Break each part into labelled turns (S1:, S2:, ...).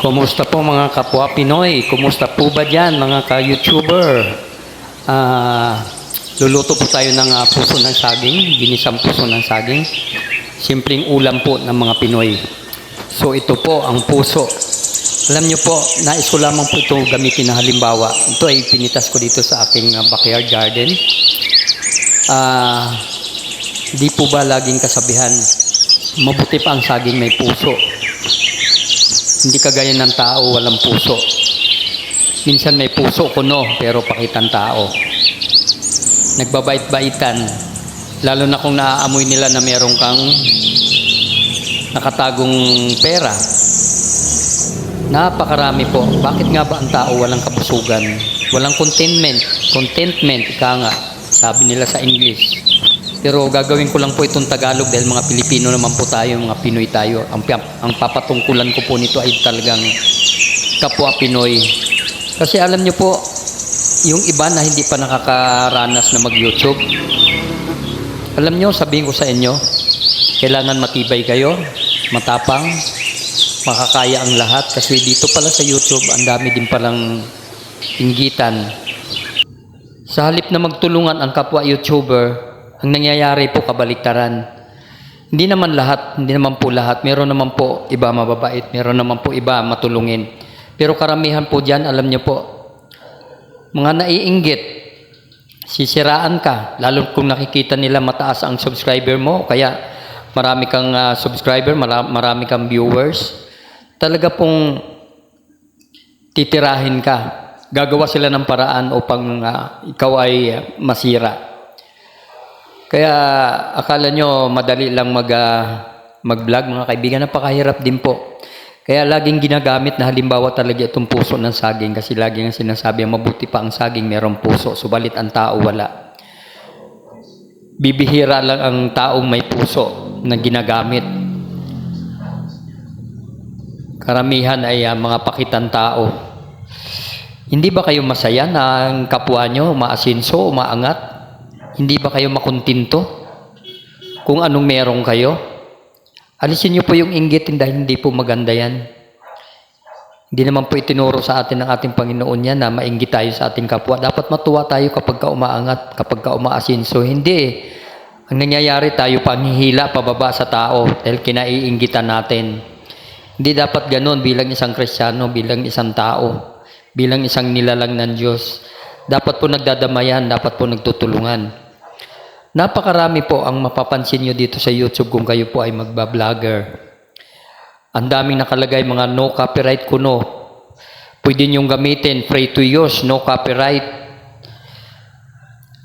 S1: Kumusta po mga kapwa Pinoy? Kumusta po ba dyan mga ka-YouTuber? Ah, luluto po tayo ng ah, puso ng saging, ginisang puso ng saging. Simpleng ulam po ng mga Pinoy. So ito po ang puso. Alam niyo po, nais ko lamang po ito gamitin na halimbawa. Ito ay pinitas ko dito sa aking ah, backyard garden. Ah, di po ba laging kasabihan, mabuti pa ang saging may puso. Hindi kagaya ng tao, walang puso. Minsan may puso kuno, pero pakitang tao. Nagbabait-baitan. Lalo na kung naaamoy nila na meron kang nakatagong pera. Napakarami po. Bakit nga ba ang tao walang kabusugan? Walang contentment. Contentment, ika nga. Sabi nila sa English. Pero gagawin ko lang po itong Tagalog dahil mga Pilipino naman po tayo, mga Pinoy tayo. Ang, ang papatungkulan ko po nito ay talagang kapwa Pinoy. Kasi alam niyo po, yung iba na hindi pa nakakaranas na mag-YouTube, alam niyo, sabihin ko sa inyo, kailangan matibay kayo, matapang, makakaya ang lahat. Kasi dito pala sa YouTube, ang dami din palang inggitan. Sa halip na magtulungan ang kapwa YouTuber, ang nangyayari po kabaliktaran. Hindi naman lahat, hindi naman po lahat. Meron naman po iba mababait, meron naman po iba matulungin. Pero karamihan po dyan, alam niyo po, mga naiinggit, sisiraan ka, lalo kung nakikita nila mataas ang subscriber mo, kaya marami kang ah, subscriber, mara- marami kang viewers, talaga pong titirahin ka. Gagawa sila ng paraan upang ah, ikaw ay ah, masira. Kaya akala nyo madali lang mag, ah, mag-vlog mga kaibigan, napakahirap din po. Kaya laging ginagamit na halimbawa talaga itong puso ng saging kasi lagi ang sinasabi, mabuti pa ang saging merong puso, subalit ang tao wala. Bibihira lang ang taong may puso na ginagamit. Karamihan ay ah, mga pakitang tao. Hindi ba kayo masaya na ang kapwa nyo maasinso, umaangat? Hindi ba kayo makuntinto kung anong meron kayo? Alisin niyo po yung inggit dahil hindi po maganda yan. Hindi naman po itinuro sa atin ng ating Panginoon yan na mainggit tayo sa ating kapwa. Dapat matuwa tayo kapag ka umaangat, kapag ka umaasinso. Hindi eh. Ang nangyayari tayo panghihila pababa sa tao dahil kinaiinggitan natin. Hindi dapat ganun bilang isang Kristiyano, bilang isang tao, bilang isang nilalang ng Diyos. Dapat po nagdadamayan, dapat po nagtutulungan. Napakarami po ang mapapansin nyo dito sa YouTube kung kayo po ay magbablogger. Ang daming nakalagay mga no copyright kuno. Pwede nyong gamitin, free to use, no copyright.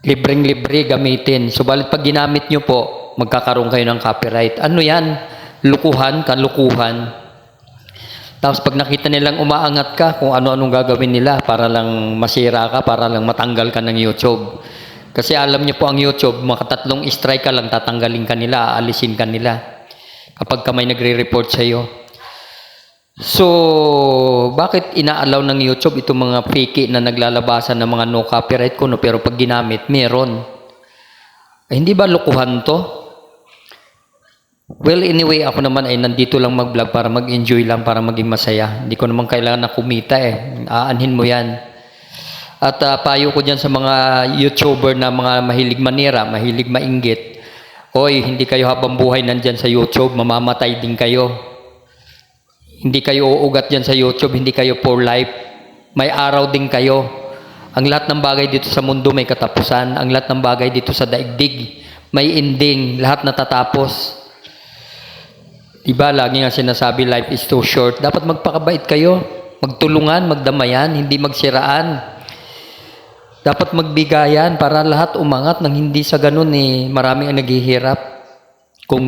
S1: Libreng-libre gamitin. Subalit pag ginamit nyo po, magkakaroon kayo ng copyright. Ano yan? Lukuhan, kalukuhan. Tapos pag nakita nilang umaangat ka, kung ano-anong gagawin nila para lang masira ka, para lang matanggal ka ng YouTube. Kasi alam niyo po ang YouTube, makatatlong strike ka lang, tatanggalin ka nila, aalisin ka nila. Kapag ka may nagre-report sa iyo. So, bakit inaalaw ng YouTube itong mga fake na naglalabasan ng mga no copyright kuno pero pag ginamit, meron. Ay, hindi ba lukuhan to? Well, anyway, ako naman ay nandito lang mag-vlog para mag-enjoy lang, para maging masaya. Hindi ko naman kailangan na kumita eh. Aanhin mo yan. At ah, payo ko dyan sa mga YouTuber na mga mahilig manira, mahilig mainggit. Hoy, hindi kayo habang buhay nandyan sa YouTube, mamamatay din kayo. Hindi kayo uugat dyan sa YouTube, hindi kayo for life. May araw din kayo. Ang lahat ng bagay dito sa mundo may katapusan. Ang lahat ng bagay dito sa daigdig may ending. Lahat natatapos. Diba, lagi nga sinasabi, life is too short. Dapat magpakabait kayo. Magtulungan, magdamayan, hindi magsiraan. Dapat magbigayan para lahat umangat nang hindi sa ganun eh. Marami ang naghihirap. Kung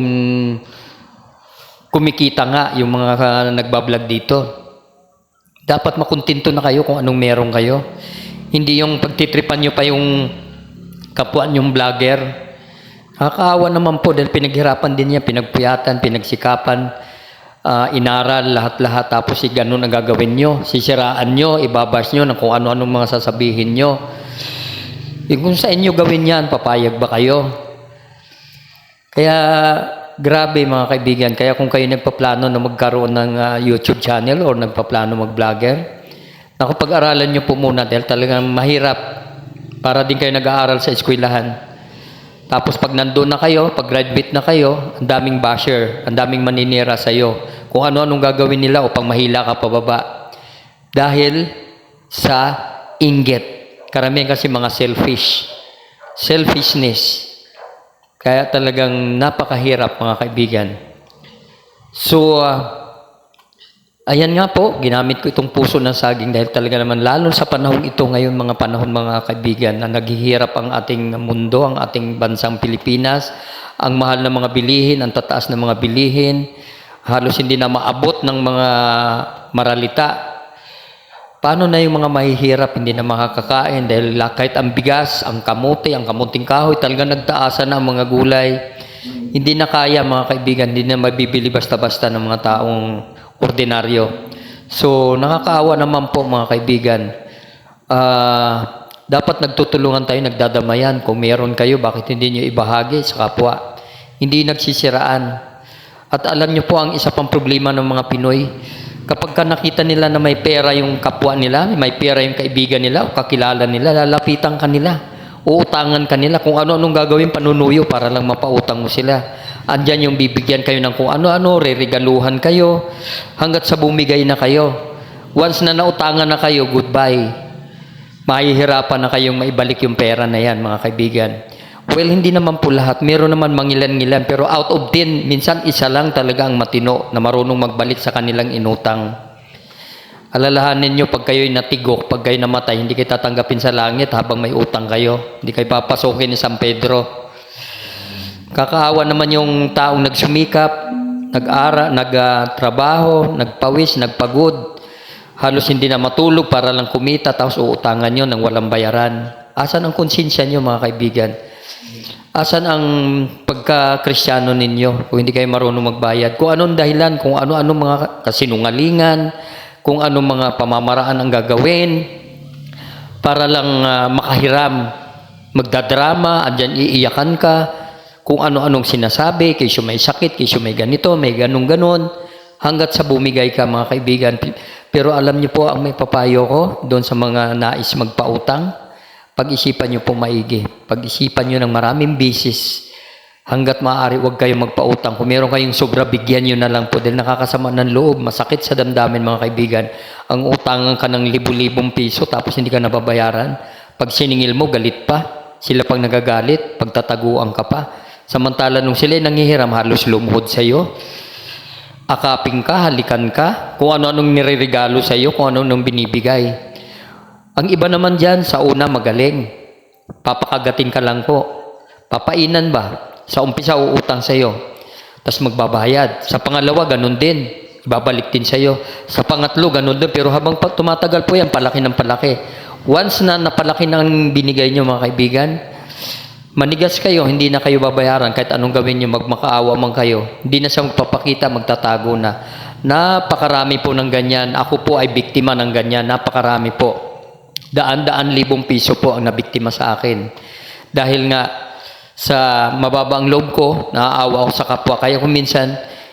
S1: kumikita nga yung mga nagbablog dito. Dapat makuntinto na kayo kung anong meron kayo. Hindi yung pagtitripan nyo pa yung kapwa nyong vlogger. Nakakaawa naman po dahil pinaghirapan din niya, pinagpuyatan, pinagsikapan, ah, inaral, lahat-lahat. Tapos si ganun ang gagawin nyo. Sisiraan nyo, ibabas nyo ng kung ano-anong mga sasabihin nyo. Eh, kung sa inyo gawin yan, papayag ba kayo? Kaya grabe mga kaibigan. Kaya kung kayo nagpaplano na magkaroon ng ah, YouTube channel or nagpaplano mag-vlogger, naku, pag-aralan nyo po muna dahil talagang mahirap para din kayo nag-aaral sa eskwelahan. Tapos pag nandun na kayo, pag graduate na kayo, ang daming basher, ang daming maninira sa iyo. Kung ano-anong gagawin nila upang mahila ka pababa. Dahil sa inggit. Karamihan kasi mga selfish. Selfishness. Kaya talagang napakahirap mga kaibigan. So, ah, ayan nga po, ginamit ko itong puso ng saging dahil talaga naman, lalo sa panahon ito ngayon, mga panahon mga kaibigan, na naghihirap ang ating mundo, ang ating bansang Pilipinas, ang mahal ng mga bilihin, ang tataas ng mga bilihin, halos hindi na maabot ng mga maralita, Paano na yung mga mahihirap, hindi na makakakain dahil kahit ang bigas, ang kamote, ang kamuting kahoy, talaga nagtaasan na ang mga gulay. Hindi na kaya mga kaibigan, hindi na mabibili basta-basta ng mga taong ordinaryo. So, nakakaawa naman po mga kaibigan. Ah, dapat nagtutulungan tayo, nagdadamayan. Kung meron kayo, bakit hindi nyo ibahagi sa kapwa? Hindi nagsisiraan. At alam nyo po ang isa pang problema ng mga Pinoy, kapag ka nakita nila na may pera yung kapwa nila, may pera yung kaibigan nila o kakilala nila, lalapitan ka nila. Uutangan ka nila kung ano-anong gagawin panunuyo para lang mapautang mo sila. Andyan yung bibigyan kayo ng kung ano-ano, reregaluhan kayo, hanggat sa bumigay na kayo. Once na nautangan na kayo, goodbye. Mahihirapan na kayong maibalik yung pera na yan, mga kaibigan. Well, hindi naman po lahat. Meron naman mangilan-ngilan. Pero out of 10, minsan isa lang talaga ang matino na marunong magbalik sa kanilang inutang. Alalahanin nyo, pag kayo'y natigok, pag kayo namatay, hindi kayo tatanggapin sa langit habang may utang kayo. Hindi kayo papasukin ni San Pedro. Kakaawa naman yung taong nagsumikap, nag-ara, nagtrabaho, nagpawis, nagpagod. Halos hindi na matulog para lang kumita tapos uutangan nyo ng walang bayaran. Asan ang konsensya nyo mga kaibigan? Asan ang pagka-kristyano ninyo kung hindi kayo marunong magbayad? Kung anong dahilan, kung ano-ano mga kasinungalingan, kung anong mga pamamaraan ang gagawin para lang ah, makahiram, magdadrama, andyan iiyakan ka, kung ano-anong sinasabi, kaysa may sakit, kaysa may ganito, may ganun-ganon, hanggat sa bumigay ka mga kaibigan. Pero alam niyo po, ang may papayo ko doon sa mga nais magpautang, pag-isipan niyo po maigi. Pag-isipan niyo ng maraming bisis. Hanggat maaari, huwag kayong magpautang. Kung meron kayong sobra, bigyan niyo na lang po. Dahil nakakasama ng loob, masakit sa damdamin mga kaibigan. Ang utangan ka ng libu-libong piso tapos hindi ka nababayaran. Pag siningil mo, galit pa. Sila pang nagagalit, pagtataguan ka pa. Samantala nung sila nangihiram, halos lumuhod sa iyo. Akaping ka, halikan ka, kung ano-anong nireregalo sa iyo, kung ano-anong binibigay. Ang iba naman dyan, sa una magaling. Papakagatin ka lang po. Papainan ba? Sa umpisa, uutang sa iyo. Tapos magbabayad. Sa pangalawa, ganun din. Ibabalik din sa iyo. Sa pangatlo, ganun din. Pero habang tumatagal po yan, palaki ng palaki. Once na napalaki ng binigay nyo, mga kaibigan, manigas kayo, hindi na kayo babayaran kahit anong gawin nyo, magmakaawa man kayo. Hindi na siya magpapakita, magtatago na. Napakarami po ng ganyan. Ako po ay biktima ng ganyan. Napakarami po. Daan-daan libong piso po ang nabiktima sa akin. Dahil nga sa mababang loob ko, naaawa ako sa kapwa. Kaya kung minsan,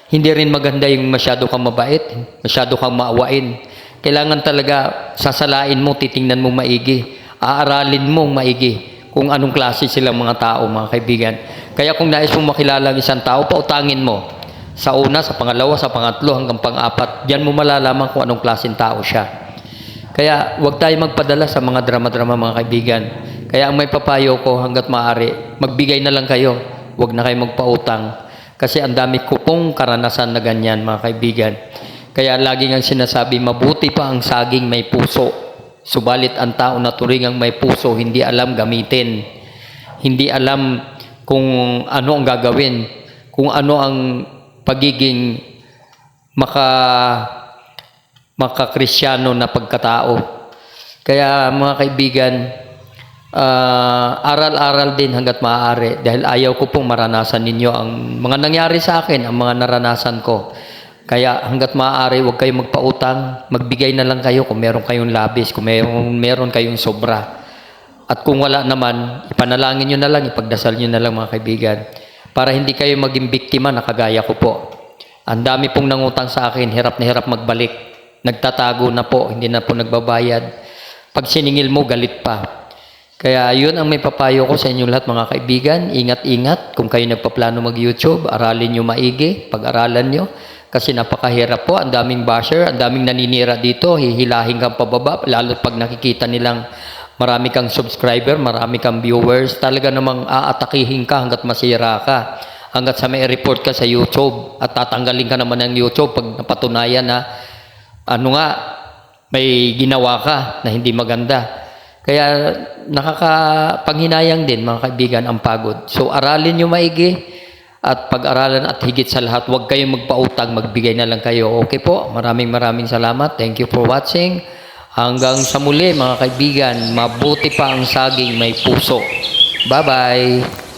S1: hindi rin maganda yung masyado kang mabait, masyado kang maawain. Kailangan talaga sasalain mo, titingnan mo maigi. Aaralin mo maigi kung anong klase silang mga tao, mga kaibigan. Kaya kung nais mong makilala ang isang tao, pautangin mo. Sa una, sa pangalawa, sa pangatlo, hanggang pang-apat. Diyan mo malalaman kung anong klaseng tao siya. Kaya huwag tayo magpadala sa mga drama-drama mga kaibigan. Kaya ang may papayo ko hanggat maaari, magbigay na lang kayo. Huwag na kayo magpautang. Kasi ang dami ko pong karanasan na ganyan mga kaibigan. Kaya lagi nga sinasabi, mabuti pa ang saging may puso. Subalit ang tao na turingang may puso, hindi alam gamitin. Hindi alam kung ano ang gagawin. Kung ano ang pagiging maka makakristyano na pagkatao. Kaya mga kaibigan, ah, aral-aral din hanggat maaari dahil ayaw ko pong maranasan ninyo ang mga nangyari sa akin, ang mga naranasan ko. Kaya hanggat maaari, huwag kayong magpautang, magbigay na lang kayo kung meron kayong labis, kung meron, meron kayong sobra. At kung wala naman, ipanalangin nyo na lang, ipagdasal nyo na lang mga kaibigan. para hindi kayo maging biktima na kagaya ko po. Ang dami pong nangutang sa akin, hirap na hirap magbalik. Nagtatago na po, hindi na po nagbabayad. Pag siningil mo, galit pa. Kaya yun ang may papayo ko sa inyo lahat mga kaibigan. Ingat-ingat kung kayo nagpaplano mag-YouTube, aralin nyo maigi, pag-aralan nyo. Kasi napakahirap po, ang daming basher, ang daming naninira dito, hihilahin kang pababa, lalo pag nakikita nilang marami kang subscriber, marami kang viewers, talaga namang aatakihin ka hanggat masira ka. Hanggat sa may report ka sa YouTube at tatanggalin ka naman ng YouTube pag napatunayan na ano nga, may ginawa ka na hindi maganda. Kaya nakakapanghinayang din mga kaibigan ang pagod. So aralin nyo maigi at pag-aralan at higit sa lahat, huwag kayong magpautang, magbigay na lang kayo. Okay po, maraming maraming salamat. Thank you for watching. Hanggang sa muli mga kaibigan, mabuti pa ang saging may puso. Bye-bye!